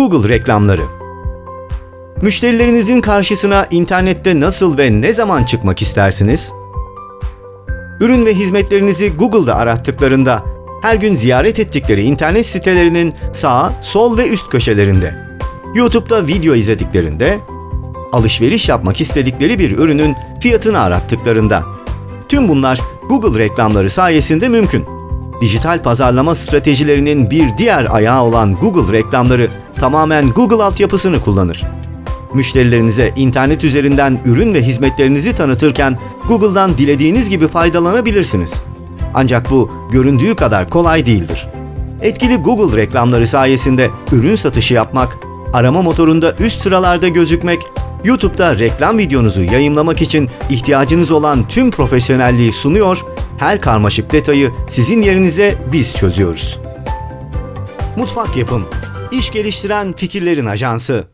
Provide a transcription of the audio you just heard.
Google reklamları. Müşterilerinizin karşısına internette nasıl ve ne zaman çıkmak istersiniz? Ürün ve hizmetlerinizi Google'da arattıklarında her gün ziyaret ettikleri internet sitelerinin sağ, sol ve üst köşelerinde, YouTube'da video izlediklerinde, alışveriş yapmak istedikleri bir ürünün fiyatını arattıklarında. Tüm bunlar Google reklamları sayesinde mümkün. Dijital pazarlama stratejilerinin bir diğer ayağı olan Google reklamları tamamen Google altyapısını kullanır. Müşterilerinize internet üzerinden ürün ve hizmetlerinizi tanıtırken Google'dan dilediğiniz gibi faydalanabilirsiniz. Ancak bu göründüğü kadar kolay değildir. Etkili Google reklamları sayesinde ürün satışı yapmak, arama motorunda üst sıralarda gözükmek, YouTube'da reklam videonuzu yayınlamak için ihtiyacınız olan tüm profesyonelliği sunuyor, her karmaşık detayı sizin yerinize biz çözüyoruz. Mutfak Yapım, iş geliştiren fikirlerin ajansı.